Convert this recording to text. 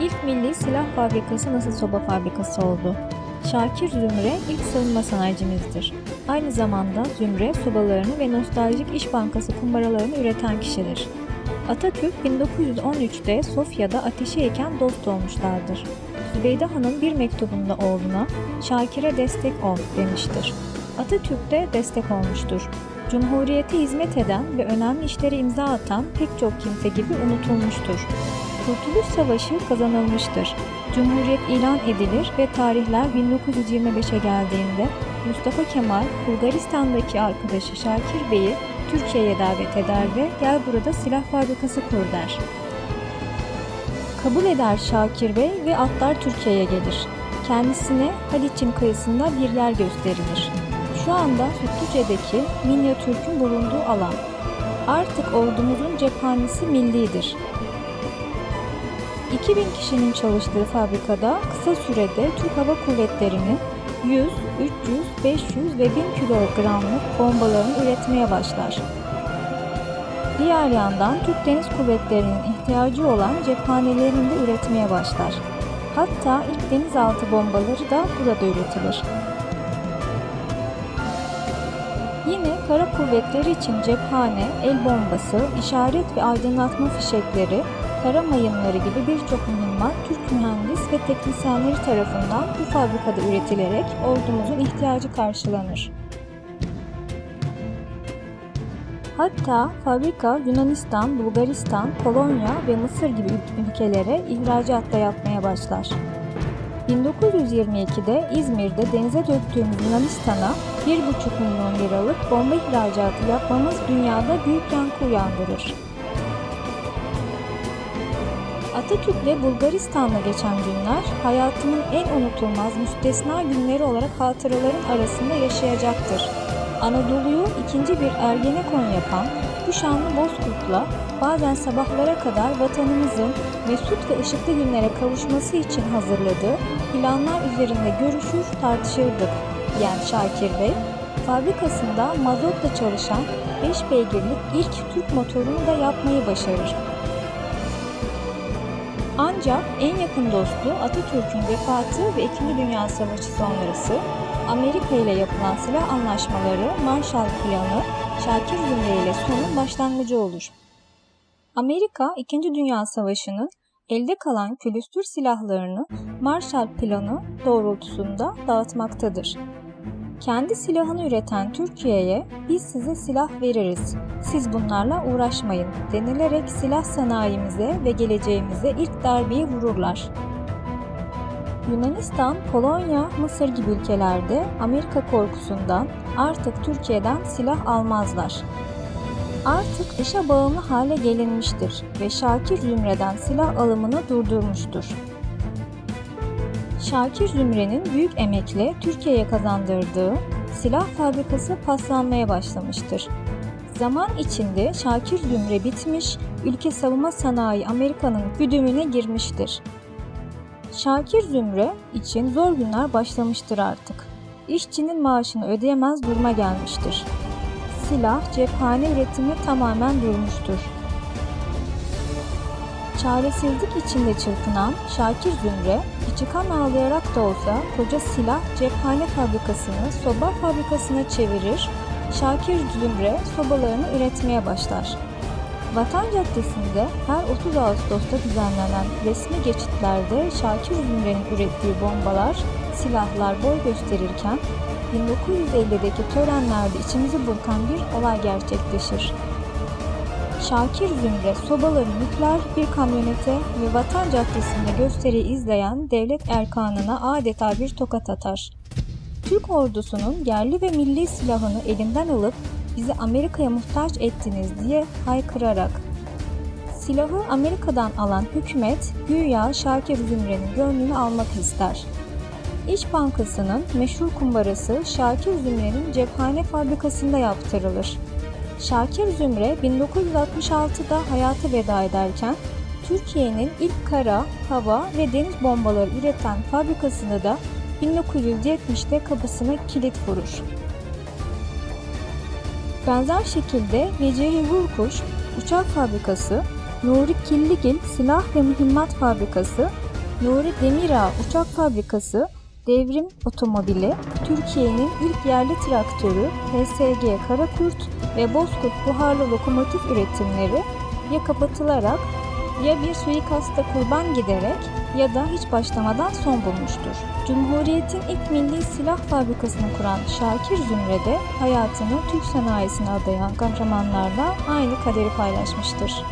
milli silah fabrikası nasıl soba fabrikası oldu? Şakir Zümre ilk savunma sanayicimizdir. Aynı zamanda Zümre sobalarını ve nostaljik İş Bankası kumbaralarını üreten kişidir. Atatürk 1913'te Sofya'da ateşe eken dost olmuşlardır. Zübeyde Han'ın bir mektubunda oğluna Şakir'e destek ol demiştir. Atatürk de destek olmuştur. Cumhuriyete hizmet eden ve önemli işlere imza atan pek çok kimse gibi unutulmuştur. Kurtuluş Savaşı kazanılmıştır. Cumhuriyet ilan edilir ve tarihler 1925'e geldiğinde Mustafa Kemal Bulgaristan'daki arkadaşı Şakir Bey'i Türkiye'ye davet eder ve gel burada silah fabrikası kur der. Kabul eder Şakir Bey ve atlar Türkiye'ye gelir. Kendisine Haliç'in kıyısında bir yer gösterilir. Şu anda Sütlüce'deki Minyatürk'ün bulunduğu alan. Artık ordumuzun cephanesi millidir. 2000 kişinin çalıştığı fabrikada kısa sürede Türk Hava Kuvvetleri'nin 100, 300, 500 ve 1000 kilogramlık bombalarını üretmeye başlar. Diğer yandan Türk Deniz Kuvvetleri'nin ihtiyacı olan cephanelerini de üretmeye başlar. Hatta ilk denizaltı bombaları da burada üretilir. Yine kara kuvvetleri için cephane, el bombası, işaret ve aydınlatma fişekleri, kara mayınları gibi birçok mühimmat Türk mühendis ve teknisyenleri tarafından bu fabrikada üretilerek ordumuzun ihtiyacı karşılanır. Hatta fabrika Yunanistan, Bulgaristan, Polonya ve Mısır gibi ülkelere ihracat da yapmaya başlar. 1922'de İzmir'de denize döktüğümüz Yunanistan'a 1,5 milyon liralık bomba ihracatı yapmamız dünyada büyük yankı uyandırır. Atatürk'le Bulgaristan'la geçen günler hayatımın en unutulmaz müstesna günleri olarak hatıraların arasında yaşayacaktır. Anadolu'yu ikinci bir Ergenekon yapan bu şanlı Bozkurt'la bazen sabahlara kadar vatanımızın mesut ve ışıklı günlere kavuşması için hazırladığı planlar üzerinde görüşür tartışırdık diyen Şakir Bey, fabrikasında mazotla çalışan 5 beygirlik ilk Türk motorunu da yapmayı başarır. Ancak en yakın dostu Atatürk'ün vefatı ve 2. Dünya Savaşı sonrası Amerika ile yapılan silah anlaşmaları Marshall Planı Şakir Zümre ile sonun başlangıcı olur. Amerika 2. Dünya Savaşı'nın elde kalan külüstür silahlarını Marshall Planı doğrultusunda dağıtmaktadır. Kendi silahını üreten Türkiye'ye biz size silah veririz, siz bunlarla uğraşmayın denilerek silah sanayimize ve geleceğimize ilk darbeyi vururlar. Yunanistan, Polonya, Mısır gibi ülkelerde Amerika korkusundan artık Türkiye'den silah almazlar. Artık dışa bağımlı hale gelinmiştir ve Şakir Zümre'den silah alımını durdurmuştur. Şakir Zümre'nin büyük emekle Türkiye'ye kazandırdığı silah fabrikası paslanmaya başlamıştır. Zaman içinde Şakir Zümre bitmiş, ülke savunma sanayi Amerika'nın güdümüne girmiştir. Şakir Zümre için zor günler başlamıştır artık. İşçinin maaşını ödeyemez duruma gelmiştir. Silah, cephane üretimi tamamen durmuştur. Çaresizlik içinde çırpınan Şakir Zümre, içi kan ağlayarak da olsa koca silah cephane fabrikasını soba fabrikasına çevirir, Şakir Zümre sobalarını üretmeye başlar. Vatan Caddesi'nde her 30 Ağustos'ta düzenlenen resmi geçitlerde Şakir Zümre'nin ürettiği bombalar, silahlar boy gösterirken 1950'deki törenlerde içimizi burkan bir olay gerçekleşir. Şakir Zümre sobaları yükler bir kamyonete ve Vatan Caddesi'nde gösteriyi izleyen devlet erkanına adeta bir tokat atar. Türk ordusunun yerli ve milli silahını elinden alıp bizi Amerika'ya muhtaç ettiniz diye haykırarak. Silahı Amerika'dan alan hükümet güya Şakir Zümre'nin gönlünü almak ister. İş Bankası'nın meşhur kumbarası Şakir Zümre'nin cephane fabrikasında yaptırılır. Şakir Zümre 1966'da hayata veda ederken Türkiye'nin ilk kara, hava ve deniz bombaları üreten fabrikasını da 1970'te kapısına kilit vurur. Benzer şekilde Neceri Vurkuş Uçak Fabrikası, Nuri Killigil Silah ve Mühimmat Fabrikası, Nuri Demirağ Uçak Fabrikası, Devrim Otomobili, Türkiye'nin ilk yerli traktörü PSG Karakurt ve Bozkurt buharlı lokomotif üretimleri ya kapatılarak ya bir suikasta kurban giderek ya da hiç başlamadan son bulmuştur. Cumhuriyet'in ilk milli silah fabrikasını kuran Şakir Zümre de hayatını Türk sanayisine adayan kahramanlarla aynı kaderi paylaşmıştır.